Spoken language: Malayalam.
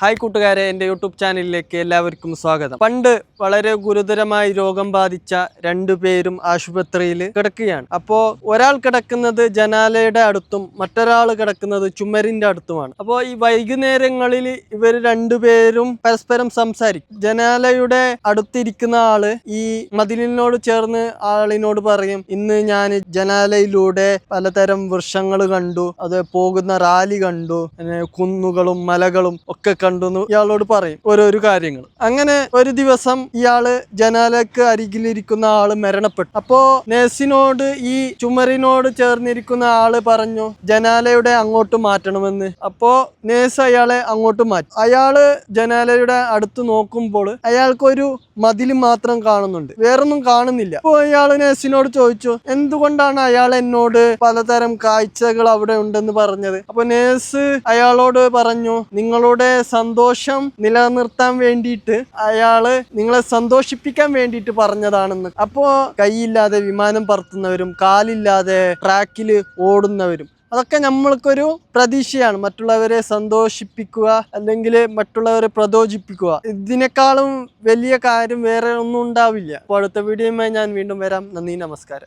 ഹായ് കൂട്ടുകാരെ എന്റെ യൂട്യൂബ് ചാനലിലേക്ക് എല്ലാവർക്കും സ്വാഗതം. പണ്ട് വളരെ ഗുരുതരമായി രോഗം ബാധിച്ച രണ്ടു പേരും ആശുപത്രിയിൽ കിടക്കുകയാണ്. അപ്പോൾ ഒരാൾ കിടക്കുന്നത് ജനാലയുടെ അടുത്തും മറ്റൊരാൾ കിടക്കുന്നത് ചുമരിന്റെ അടുത്തുമാണ്. അപ്പോൾ ഈ വൈകുന്നേരങ്ങളിൽ ഇവർ രണ്ടുപേരും പരസ്പരം സംസാരിക്കും. ജനാലയുടെ അടുത്തിരിക്കുന്ന ആൾ ഈ മതിലിനോട് ചേർന്ന് ആളിനോട് പറയും ഇന്ന് ഞാൻ ജനാലയിലൂടെ പലതരം വൃക്ഷങ്ങൾ കണ്ടു അത് പോകുന്ന റാലി കണ്ടു കുന്നുകളും മലകളും ഒക്കെ കണ്ടു ഇയാളോട് പറയും ഓരോരോ കാര്യങ്ങൾ. അങ്ങനെ ഒരു ദിവസം ഇയാൾ ജനാലക്ക് അരികിലിരിക്കുന്ന ആൾ മരണപ്പെട്ടു. അപ്പോ നേഴ്സിനോട് ഈ ചുമരിനോട് ചേർന്നിരിക്കുന്ന ആൾ പറഞ്ഞു ജനാലയുടെ അങ്ങോട്ട് മാറ്റണമെന്ന്. അപ്പോ നേഴ്സ് അയാളെ അങ്ങോട്ട് മാറ്റി. അയാൾ ജനാലയുടെ അടുത്ത് നോക്കുമ്പോൾ അയാൾക്കൊരു മതിൽ മാത്രം കാണുന്നുണ്ട്. വേറൊന്നും കാണുന്നില്ല. അപ്പോൾ അയാൾ നേഴ്സിനോട് ചോദിച്ചു എന്തുകൊണ്ടാണ് അയാൾ എന്നോട് പലതരം കാഴ്ചകൾ അവിടെ ഉണ്ടെന്ന് പറഞ്ഞത്? അപ്പൊ നേഴ്സ് അയാളോട് പറഞ്ഞു നിങ്ങളുടെ സന്തോഷം നിലനിർത്താൻ വേണ്ടിയിട്ട് അയാൾ നിങ്ങളെ സന്തോഷിപ്പിക്കാൻ വേണ്ടിയിട്ട് പറഞ്ഞതാണെന്ന്. അപ്പോ കൈയില്ലാതെ വിമാനം പറത്തുന്നവരും കാലില്ലാതെ ട്രാക്കിൽ ഓടുന്നവരും അതൊക്കെ നമ്മൾക്കൊരു പ്രതീക്ഷയാണ്. മറ്റുള്ളവരെ സന്തോഷിപ്പിക്കുക അല്ലെങ്കിൽ മറ്റുള്ളവരെ പ്രചോദിപ്പിക്കുക ഇതിനേക്കാളും വലിയ കാര്യം വേറെ ഒന്നും ഉണ്ടാവില്ല. അപ്പോൾ അടുത്ത വീഡിയോയുമായി ഞാൻ വീണ്ടും വരാം. നന്ദി നമസ്കാരം.